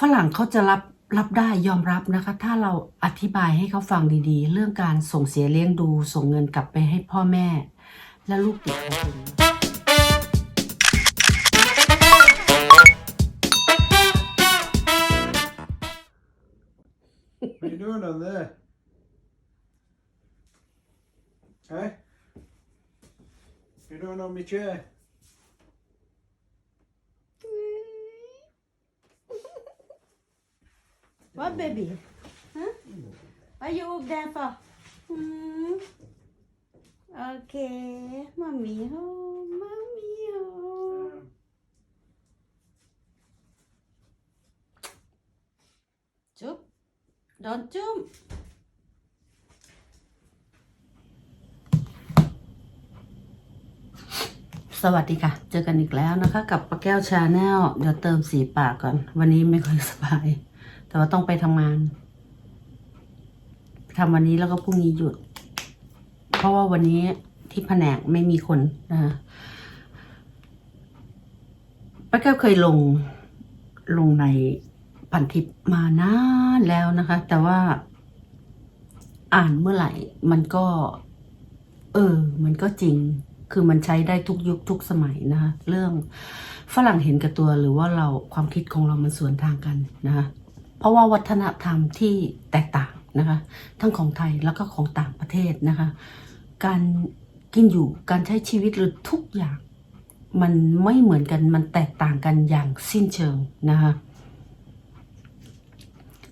ฝรั่งเขาจะรับรับได้ยอมรับนะคะ ถ้าเราอธิบายให้เขาฟังดีๆ เรื่องการส่งเสียเลี้ยงดูส่งเงินกลับไปให้พ่อแม่ และลูกติดของคุณ What are you doing on there? Hey? You doing on my chair? Baby? Huh? Are you up there for? Hmm. Okay. Mommy home. Mommy home. Jump. Don't jump. สวัสดีค่ะ เจอกันอีกแล้วนะคะ กับป้าแก้วชาแนลเดี๋ยวเติมสีปากก่อน วันนี้ไม่ค่อยสบาย แต่ว่าต้องไปทำงานทำวันนี้แล้วก็พรุ่งนี้หยุด เพราะว่าวันนี้ที่แผนกไม่มีคนนะคะป้าแก้วเคยลงลงในพันทิปมานานแล้วนะคะ แต่ว่าอ่านเมื่อไหร่ มันก็ เออ มันก็จริง คือมันใช้ได้ทุกยุคทุกสมัยนะคะ เรื่องฝรั่งเห็นกับตัวหรือว่าเราความคิดของเรามันสวนทางกันนะคะ เพราะว่าวัฒนธรรมที่แตกต่างนะคะทั้งของไทยแล้วก็ของต่างประเทศนะคะการกินอยู่การใช้ชีวิตหรือทุกอย่างมันไม่เหมือนกันมันแตกต่างกันอย่างสิ้นเชิงนะคะ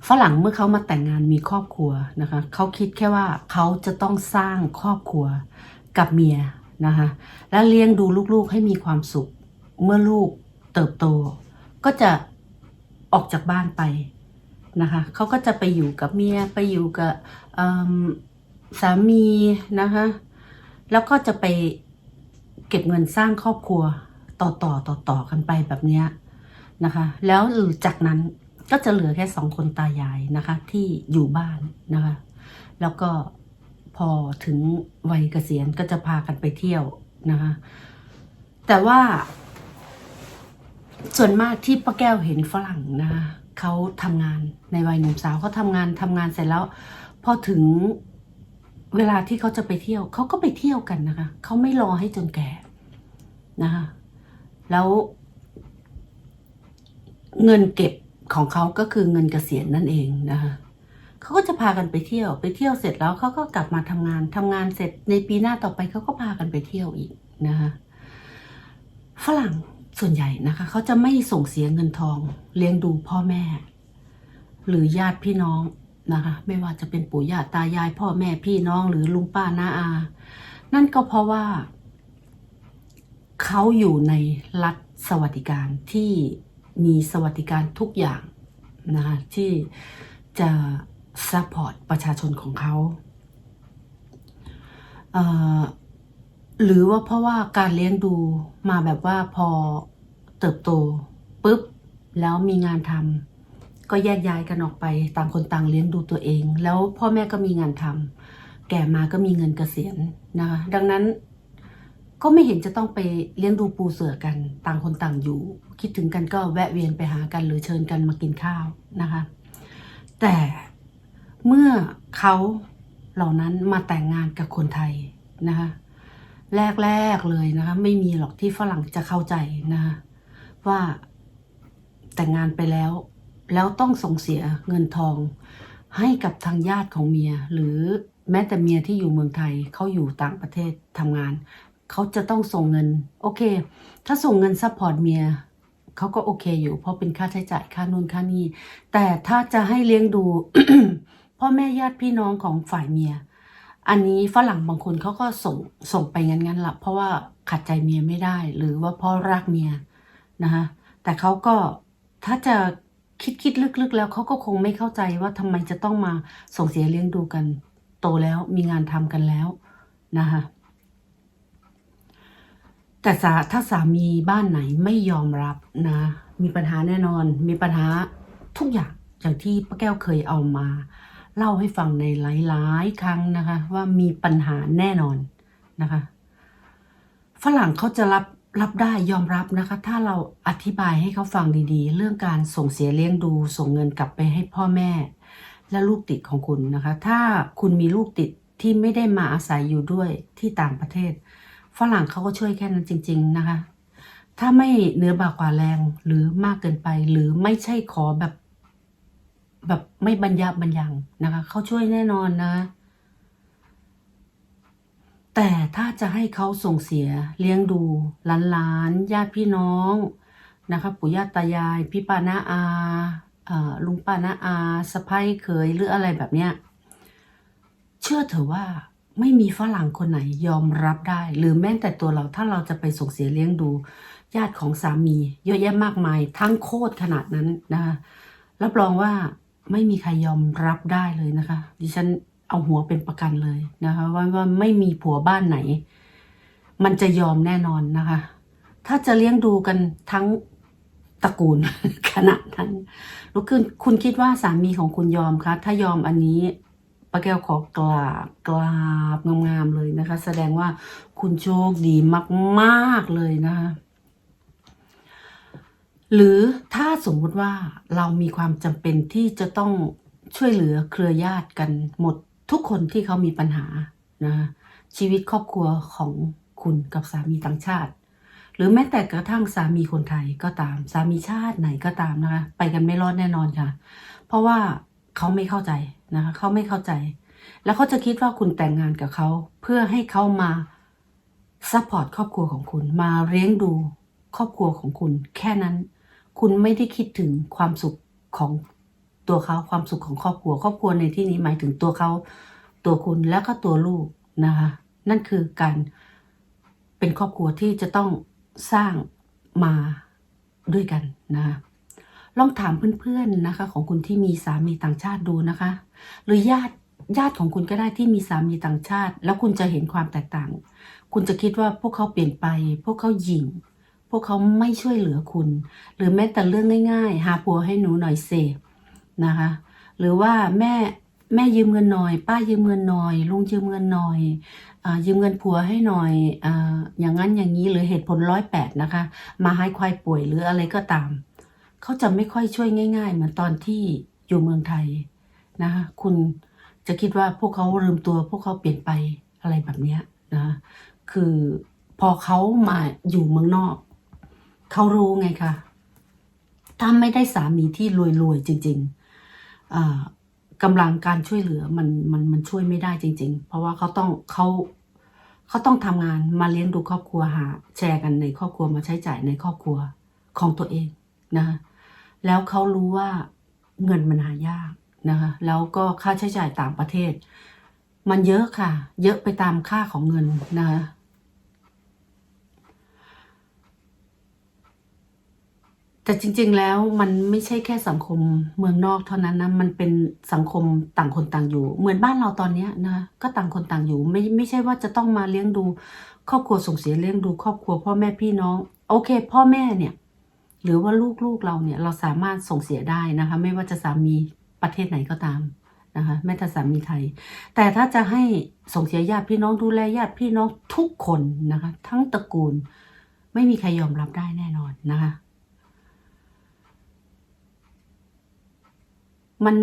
ฝรั่งเมื่อเขามาแต่งงานมีครอบครัวนะคะเขาคิดแค่ว่าเขาจะต้องสร้างครอบครัวกับเมียนะคะและเลี้ยงดูลูกๆให้มีความสุข เมื่อลูกเติบโต ก็จะออกจากบ้านไป นะคะเขาก็จะไปอยู่กับเมียไปอยู่กับสามีนะคะแล้วก็จะไปเก็บเงินสร้างครอบครัวต่อต่อต่อต่อกันไปแบบนี้นะคะ แล้วหรือจากนั้นก็จะเหลือแค่สองคนตายายนะคะ ที่อยู่บ้านนะคะ แล้วก็พอถึงวัยเกษียณก็จะพากันไปเที่ยวนะคะ แต่ว่า ส่วนมากที่ป้าแก้วเห็นฝรั่งนะคะ เขาทำงานในวัยหนุ่มสาวเขาทำงานทำงานเสร็จแล้ว พอถึงเวลาที่เขาจะไปเที่ยวเขาก็ไปเที่ยวกันนะคะเขาไม่รอให้จนแก่นะคะแล้วเงินเก็บของเขาก็คือเงินเกษียณนั่นเองนะคะเขาก็จะพากันไปเที่ยว ไปเที่ยวเสร็จแล้วเขาก็กลับมาทำงานทำงานเสร็จในปีหน้าต่อไปเขาก็พากันไปเที่ยวอีกนะคะฝรั่ง ส่วนใหญ่นะคะเขาจะไม่ส่งเสียเงินทอง เลี้ยงดูพ่อแม่ หรือญาติพี่น้องนะคะ ไม่ว่าจะเป็นปู่ย่าตายาย พ่อแม่พี่น้องหรือลุงป้าน้าอา นั่นก็เพราะว่าเขาอยู่ในรัฐสวัสดิการที่มีสวัสดิการทุกอย่างนะคะที่จะซัพพอร์ตประชาชนของเขาเอ่อ หรือว่าเพราะว่าการเลี้ยงดูมาแบบว่าพอเติบโตปุ๊บแล้วมีงานทำก็แยกย้ายกันออกไปต่างคนต่างเลี้ยงดูตัวเอง แล้วพ่อแม่ก็มีงานทำแก่มาก็มีเงินเกษียณนะคะดังนั้นก็ไม่เห็นจะต้องไปเลี้ยงดูปูเสือกันต่างคนต่างอยู่ คิดถึงกันก็แวะเวียนไปหากันหรือเชิญกันมากินข้าวนะคะ แต่เมื่อเขาเหล่านั้นมาแต่งงานกับคนไทยนะคะ แรกๆเลยนะคะ ไม่มีหรอกที่ฝรั่งจะเข้าใจนะคะว่าแต่งงานไปแล้ว แล้วต้องส่งเสียเงินทอง ให้กับทางญาติของเมีย หรือแม้แต่เมียที่อยู่เมืองไทยเขาอยู่ต่างประเทศทำงานเขาจะต้องส่งเงิน โอเค ถ้าส่งเงินซัพพอร์ตเมียเขาก็โอเคอยู่เพราะเป็นค่าใช้จ่ายค่านู่นค่านี่แต่ถ้าจะให้เลี้ยงดูพ่อแม่ญาติพี่น้องของฝ่ายเมีย อันนี้ฝรั่งบางคนเขาก็ส่งส่งไปงั้นๆละเพราะว่าขัดใจเมียไม่ได้ หรือว่าเพราะรักเมียนะคะแต่เขาก็ถ้าจะคิดคิดลึกๆ แล้วเขาก็คงไม่เข้าใจว่าทำไมจะต้องมาส่งเสียเลี้ยงดูกัน โตแล้วมีงานทำกันแล้วนะคะแต่ถ้าสามีบ้านไหนไม่ยอมรับนะ มีปัญหาแน่นอน มีปัญหาทุกอย่างอย่างที่ป้าแก้วเคยเอามา เล่าให้ฟังในหลายๆ ครั้งนะคะ ว่ามีปัญหาแน่นอนนะคะ ฝรั่งเขาจะรับรับได้ยอมรับนะคะ ถ้าเราอธิบายให้เขาฟังดีๆ เรื่องการส่งเสียเลี้ยงดู ส่งเงินกลับไปให้พ่อแม่ และลูกติดของคุณนะคะ ถ้าคุณมีลูกติดที่ไม่ได้มาอาศัยอยู่ด้วยที่ต่างประเทศ ฝรั่งเขาก็ช่วยแค่นั้นจริง ๆนะคะ ถ้าไม่เนื้อบากว่าแรงหรือมากเกินไป หรือไม่ใช่ขอแบบ แบบไม่บรรยาบรรยังนะคะ เขาช่วยแน่นอนนะ แต่ถ้าจะให้เขาส่งเสียเลี้ยงดูหลานๆญาติพี่น้องนะคะปู่ย่าตายาย พี่ป้าน้าอาลุงป้าน้าอาสะพ้ายเขยหรืออะไรแบบเนี้ยเชื่อเถอะว่าไม่มีฝรั่งคนไหนยอมรับได้ หรือแม้แต่ตัวเราถ้าเราจะไปส่งเสียเลี้ยงดู ญาติของสามี เยอะแยะมากมาย ทั้งโคตรขนาดนั้นนะคะรับรองว่า ไม่มีใครยอมรับได้เลยนะคะ ดิฉันเอาหัวเป็นประกันเลยนะคะว่าว่าไม่มีผัวบ้านไหน มันจะยอมแน่นอนนะคะ ถ้าจะเลี้ยงดูกันทั้งตระกูลขนาดนั้นลุกขึ้นคุณคิดว่าสามีของคุณยอมคะถ้ายอมอันนี้ป้าแก้วขอกราบกราบงามๆเลยนะคะ แสดงว่าคุณโชคดีมาก ๆ เลยนะคะ หรือถ้าสมมุติว่าเรามีความจำเป็นที่จะต้องช่วยเหลือเครือญาติกันหมดทุกคนที่เขามีปัญหานะชีวิตครอบครัวของคุณกับสามีต่างชาติ หรือแม้แต่กระทั่งสามีคนไทยก็ตาม สามีชาติไหนก็ตามนะคะ ไปกันไม่รอดแน่นอนค่ะ เพราะว่าเขาไม่เข้าใจนะคะเขาไม่เข้าใจ แล้วเขาจะคิดว่าคุณแต่งงานกับเขาเพื่อให้เขามาซัพพอร์ตครอบครัวของคุณมาเลี้ยงดูครอบครัวของคุณแค่นั้น คุณไม่ได้คิดถึงความสุขของตัวเขาความสุขของครอบครัว ครอบครัวในที่นี้หมายถึงตัวเขาตัวคุณแล้วก็ตัวลูกนะคะ นั่นคือการเป็นครอบครัวที่จะต้องสร้างมาด้วยกันนะะลองถามเพื่อนๆนะคะ ของคุณที่มีสามีต่างชาติดูนะคะ หรือญาติญาติของคุณก็ได้ที่มีสามีต่างชาติ แล้วคุณจะเห็นความแตกต่าง คุณจะคิดว่าพวกเขาเปลี่ยนไป พวกเขาหยิ่ง วกเขาไม่ช่วยเหลือคุณ หรือแม้แต่เรื่องง่าย ๆ หาผัวให้หนูหน่อยเซนะคะ หรือว่าแม่แม่ยืมเงินหน่อย ป้ายืมเงินหน่อย ลุงยืมเงินหน่อยอยืมเงินผัวให้หน่อยออย่างนั้นอย่างนี้หรือเหตุผลร้อยแปดนะคะ มาให้ควายป่วยหรืออะไรก็ตาม เขาจะไม่ค่อยช่วยง่าย ๆ เหมือนตอนที่อยู่เมืองไทยนะคะคุณจะคิดว่าพวกเขาลืมตัวพวกเขาเปลี่ยนไปอะไรแบบนี้นะคะคือพอเขามาอยู่เมืองนอก เขารู้ไงคะถ้าไม่ได้สามีที่รวยๆจริงๆกำลังการช่วยเหลือมันมันมันช่วยไม่ได้จริง ๆ เพราะว่าเขาต้องเขาเขาต้องทำงานมาเลี้ยงดูครอบครัวหา แชร์กันในครอบครัวมาใช้จ่ายในครอบครัวของตัวเองนะคะแล้วเขารู้ว่าเงินมันหายากนะคะแล้วก็ค่าใช้จ่ายต่างประเทศ มันเยอะค่ะ เยอะไปตามค่าของเงินนะคะ แต่จริง ๆ แล้วมันไม่ใช่แค่สังคมเมืองนอกเท่านั้นนะ มันเป็นสังคมต่างคนต่างอยู่ เหมือนบ้านเราตอนนี้นะก็ต่างคนต่างอยู่ ไม่ไม่ใช่ว่าจะต้องมาเลี้ยงดู ครอบครัวส่งเสียเลี้ยงดู ครอบครัวพ่อแม่พี่น้อง โอเค พ่อแม่เนี่ย หรือว่าลูกๆเราเนี่ยเราสามารถส่งเสียได้นะคะ ไม่ว่าจะสามีประเทศไหนก็ตามนะคะแม้แต่สามีไทย แต่ถ้าจะให้ส่งเสียญาติพี่น้องดูแลญาติพี่น้องทุกคนนะคะ ทั้งตระกูล ไม่มีใครยอมรับได้แน่นอนนะคะ มัน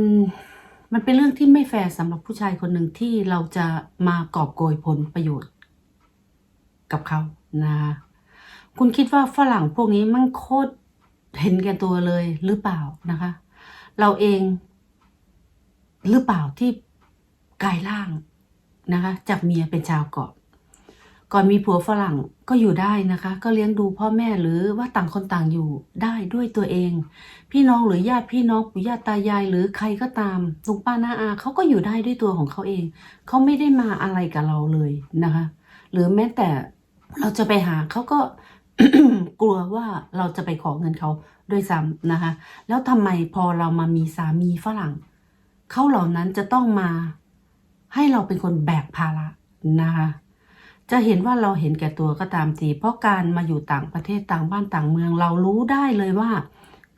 มันเป็นเรื่องที่ไม่แฟร์สำหรับผู้ชายคนหนึ่งที่เราจะมากอบโกยผลประโยชน์ กับเขานะคุณคิดว่าฝรั่งพวกนี้มันโคตรเห็นแก่ตัวเลยหรือเปล่านะคะ เราเองหรือเปล่าที่กายร่างนะคะจากเมียเป็นชาวเกาะ ก่อนมีผัวฝรั่งก็อยู่ได้นะคะ ก็เลี้ยงดูพ่อแม่หรือว่าต่างคนต่างอยู่ได้ด้วยตัวเอง พี่น้องหรือญาติพี่น้องปู่ย่าตายายหรือใครก็ตามลุงป้าน้าอาเขาก็อยู่ได้ด้วยตัวของเขาเองเขาไม่ได้มาอะไรกับเราเลยนะคะ หรือแม้แต่เราจะไปหาเขาก็กลัวว่าเราจะไปขอเงินเขาด้วยซ้ำนะคะ แล้วทำไมพอเรามามีสามีฝรั่งเขาเหล่านั้นจะต้องมาให้เราเป็นคนแบกภาระนะคะ จะเห็นว่าเราเห็นแก่ตัวก็ตามทีเพราะการมาอยู่ต่างประเทศต่างบ้านต่างเมือง เรารู้ได้เลยว่า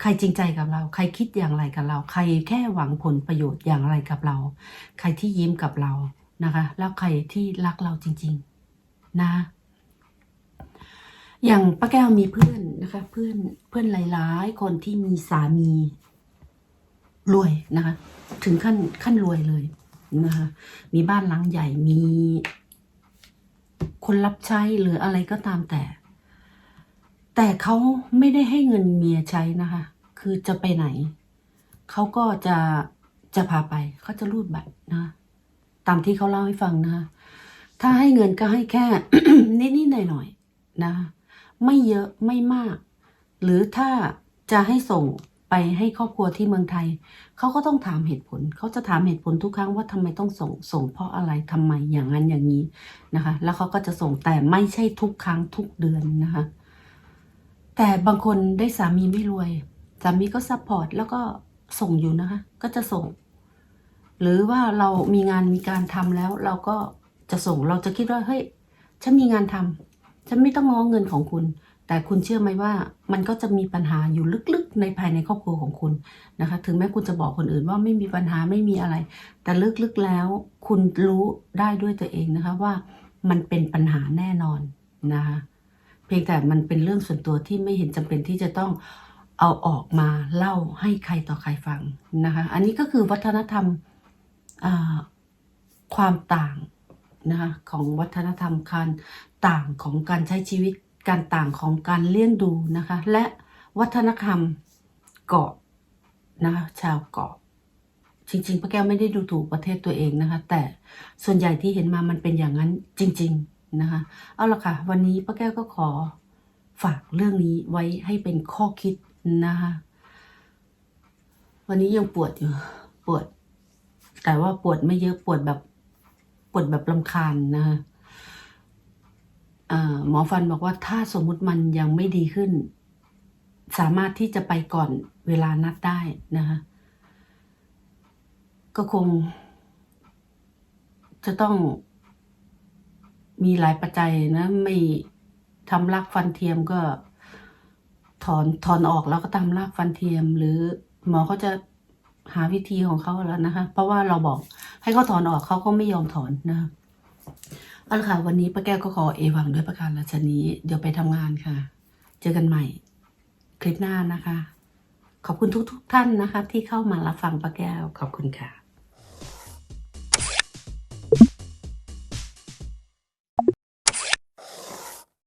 ใครจริงใจกับเรา ใครคิดอย่างไรกับเรา ใครแค่หวังผลประโยชน์อย่างไรกับเรา ใครที่ยิ้มกับเรานะคะ แล้วใครที่รักเราจริง ๆ นะ อย่างป้าแก้วมีเพื่อนนะคะ เพื่อนเพื่อนหลายๆ คนที่มีสามีรวยนะคะ ถึงขั้นขั้นรวยเลยนะคะ มีบ้านหลังใหญ่มี คนรับใช้หรืออะไรก็ตามแต่ แต่เขาไม่ได้ให้เงินเมียใช้นะคะ คือจะไปไหน เขาก็จะจะพาไป เขาจะรูดบัตรนะ ตามที่เขาเล่าให้ฟังนะคะถ้าให้เงินก็ให้แค่นิดๆหน่อยๆนะคะไม่เยอะไม่มาก หรือถ้าจะให้ส่ง ไปให้ครอบครัวที่เมืองไทย เขาก็ต้องถามเหตุผล เขาจะถามเหตุผลทุกครั้งว่าทำไมต้องส่งส่งเพราะอะไรทำไมอย่างนั้นอย่างนี้นะคะ แล้วเขาก็จะส่งแต่ไม่ใช่ทุกครั้งทุกเดือนนะคะ แต่บางคนได้สามีไม่รวยสามีก็ซัพพอร์ตแล้วก็ส่งอยู่นะคะ ก็จะส่ง หรือว่าเรามีงานมีการทำแล้ว เราก็จะส่งเราจะคิดว่าเฮ้ยฉันมีงานทำฉันไม่ต้องง้อเงินของคุณ แต่คุณเชื่อไหมว่ามันก็จะมีปัญหาอยู่ลึกๆ ในภายในครอบครัวของคุณนะคะ ถึงแม้คุณจะบอกคนอื่นว่าไม่มีปัญหาไม่มีอะไร แต่ลึกๆแล้ว คุณรู้ได้ด้วยตัวเองนะคะว่ามันเป็นปัญหาแน่นอนนะคะเพียงแต่มันเป็นเรื่องส่วนตัวที่ไม่เห็นจำเป็นที่จะต้องเอาออกมาเล่าให้ใครต่อใครฟังนะคะ อันนี้ก็คือวัฒนธรรมความต่างนะคะของวัฒนธรรมการต่างของการใช้ชีวิต การต่างของการเลี้ยงดูนะคะ และวัฒนธรรมเกาะนะคะชาวเกาะ จริงๆป้าแก้วไม่ได้ดูถูกประเทศตัวเองนะคะ แต่ส่วนใหญ่ที่เห็นมามันเป็นอย่างนั้นจริง ๆนะคะ เอาละค่ะ วันนี้ป้าแก้วก็ขอฝากเรื่องนี้ไว้ให้เป็นข้อคิดนะคะ วันนี้ยังปวดอยู่ปวด แต่ว่าปวดไม่เยอะปวดแบบปวดแบบลำคาญนะคะ หมอฟันบอกว่าถ้าสมมุติมันยังไม่ดีขึ้น สามารถที่จะไปก่อนเวลานัดได้นะคะก็คง จะต้องมีหลายปัจจัยนะไม่ทำรากฟันเทียมก็ถอนถอนออกแล้วก็ทำรากฟันเทียม หรือหมอเขาจะหาวิธีของเขาแล้วนะคะ เพราะว่าเราบอกให้เขาถอนออกเขาก็ไม่ยอมถอนนะคะ เอาละค่ะ วันนี้ป้าแก้วก็ขอเอวังด้วยประการราชนี้ เดี๋ยวไปทำงานค่ะ เจอกันใหม่ คลิปหน้านะคะ ขอบคุณทุกๆท่านนะคะ ที่เข้ามารับฟังป้าแก้ว ขอบคุณค่ะ